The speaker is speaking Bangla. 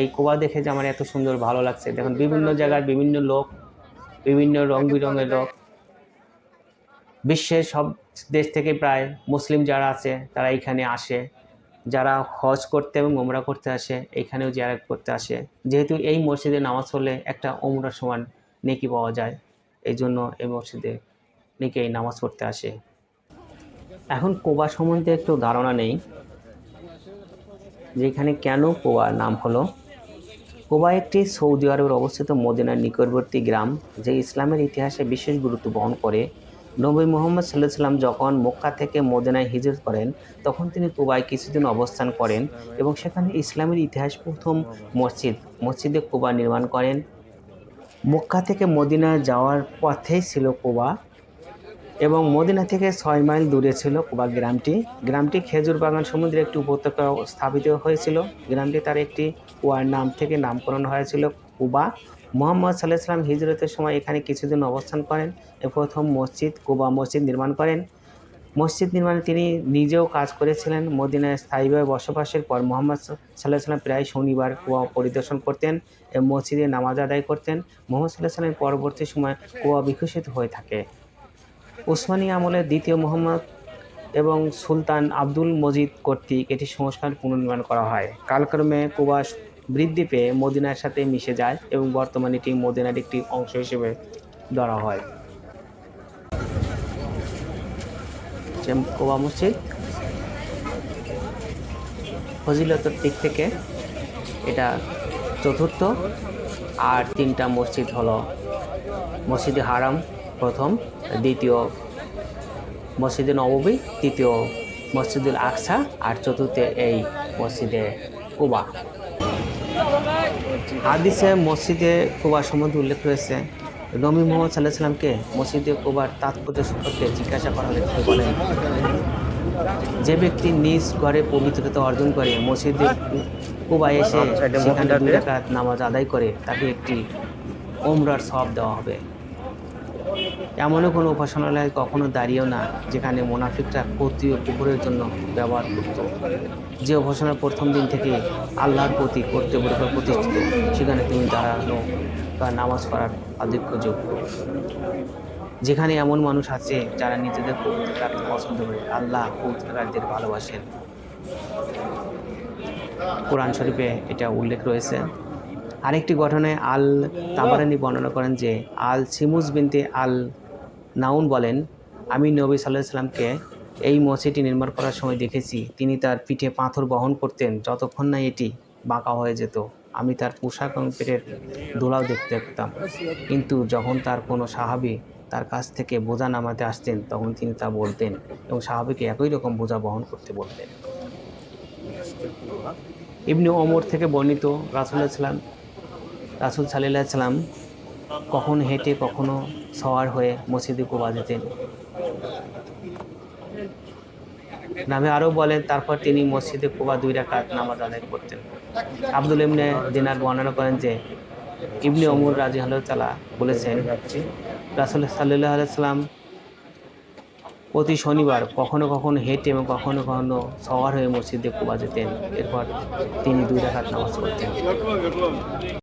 এই কোবা দেখে যে আমার এত সুন্দর ভালো লাগছে। দেখুন, বিভিন্ন জায়গার বিভিন্ন লোক, বিভিন্ন রং বেরঙের লোক। বিশ্বের সব দেশ থেকে প্রায় মুসলিম যারা আছে, তারা এখানে আসে। যারা হজ করতে এবং ওমরা করতে আসে, এখানেও জিয়ারত করতে আসে। যেহেতু এই মসজিদে নামাজ পড়লে একটা ওমরা সমান নেকি পাওয়া যায় এই জন্য এই মসজিদে নেকি এই নামাজ পড়তে আসে। এখন কোবা সম্বন্ধে একটু ধারণা নেই। যে এখানে কেন কোবা নাম হলো? কোবা একটি সৌদি আরবের অবস্থিত মদিনার নিকটবর্তী গ্রাম, যে ইসলামের ইতিহাসে বিশেষ গুরুত্ব বহন করে। নবী মোহাম্মদ সাল্লাহ সাল্লাম যখন মক্কা থেকে মদিনায় হিজরত করেন, তখন তিনি কুবায় কিছুদিন অবস্থান করেন এবং সেখানে ইসলামের ইতিহাস প্রথম মসজিদ, মসজিদে কুবা নির্মাণ করেন। মক্কা থেকে মদিনা যাওয়ার পথেই ছিল কুবা। এবং মদিনা থেকে ছয় মাইল দূরে ছিল কুবা গ্রামটি। গ্রামটি খেজুর বাগান সমুদ্রে একটি উপত্যকা স্থাপিত হয়েছিল। গ্রামটি তার একটি কুয়ার নাম থেকে নামকরণ হয়েছিল কুবা। মোহাম্মদ সাল্লাহ সাল্লাম হিজরতের সময় এখানে কিছুদিন অবস্থান করেন। এ প্রথম মসজিদ, কুবা মসজিদ নির্মাণ করেন। মসজিদ নির্মাণে তিনি নিজেও কাজ করেছিলেন। মদিনায় স্থায়ীভাবে বসবাসের পর মোহাম্মদ সাল্লাহ সাল্লাম প্রায় শনিবার কুয়া পরিদর্শন করতেন এবং মসজিদে নামাজ আদায় করতেন। মোহাম্মদ সাল্লাহ সাল্লামের পরবর্তী সময় কুয়া বিকশিত হয়ে থাকে। উসমানী আমলের দ্বিতীয় মোহাম্মদ এবং সুলতান আব্দুল মজিদ কর্তৃক এটি সংস্কার পুনর্নির্মাণ করা হয়। কালক্রমে কুবা বৃদ্ধি পেয়ে মদিনার সাথে মিশে যায় এবং বর্তমানে এটি মদিনার একটি অংশ হিসেবে ধরা হয়। কোবা মসজিদ ফজিলতের দিক থেকে এটা চতুর্থ, আর তিনটা মসজিদ হলো মসজিদে হারাম। প্রথম দ্বিতীয় মসজিদে নববী তৃতীয় মসজিদুল আকসা আর চতুর্থে এই মসজিদে কুবা। হাদিসে মসজিদে কুবা সম্বন্ধে উল্লেখ রয়েছে। নবী মোহাম্মদ সাল্লাহ সাল্লামকে মসজিদে কুবার তাৎপর্য সম্পর্কে জিজ্ঞাসা করা হলে তিনি বলেন যে ব্যক্তি নিজ ঘরে পবিত্রতা অর্জন করে মসজিদে কুবায় এসে সেখানে দুই রাকাত নামাজ আদায় করে তাকে একটি ওমরার সব দেওয়া হবে। এমনও কোনো উপাসনালয় কখনো দাঁড়িয়েও না যেখানে মোনাফিকরা ক্ষতি ও পুকুরের জন্য ব্যবহার করত। যে উপাসনা প্রথম দিন থেকে আল্লাহর প্রতি কর্তব্যের উপর প্রতিষ্ঠিত, সেখানে তুমি দাঁড়ানো বা নামাজ পড়ার আধিক্য যোগ্য যেখানে এমন মানুষ আছে যারা নিজেদের পবিত্র পছন্দ করে, আল্লাহ পবিত্রকারীদের ভালোবাসেন। কোরআন শরীফে এটা উল্লেখ রয়েছে আরেকটি ঘটনায় আল তাবারানি বর্ণনা করেন যে আল সিমুজ বিনতে আল নাউন বলেন, আমি নবী সাল্লাহ সাল্লামকে এই মসজিদটি নির্মাণ করার সময় দেখেছি। তিনি তার পিঠে পাথর বহন করতেন, যতক্ষণ না এটি বাঁকা হয়ে যেত। আমি তার পোশাক এবং পেটের দোলাও দেখতে পেতাম। কিন্তু যখন তার কোনো সাহাবি তার কাছ থেকে বোঝা নামাতে আসতেন, তখন তিনি তা বলতেন এবং সাহাবিকে একই রকম বোঝা বহন করতে বলতেন। ইবনে অমর থেকে বর্ণিত রাসুল্লাহ সাল্লাম রাসুল সাল্লাহ সাল্লাম কখনো হেঁটে, কখনো সওয়ার হয়ে মসজিদে কোবা যেতেন নামে আরও বলেন, তারপর তিনি মসজিদে কোবা দুই রাকাত নামাজ আদায় করতেন। আব্দুল ইবনে দিনার বর্ণনা করেন যে, ইবনে অমর রাজি আল্লাহ বলেছেন, রাসুল সাল্লাহ সাল্লাম প্রতি শনিবার কখনো কখনো হেঁটে এবং কখনো কখনো সওয়ার হয়ে মসজিদে কোবা যেতেন এরপর তিনি দুই রাকাত নামাজ পড়তেন।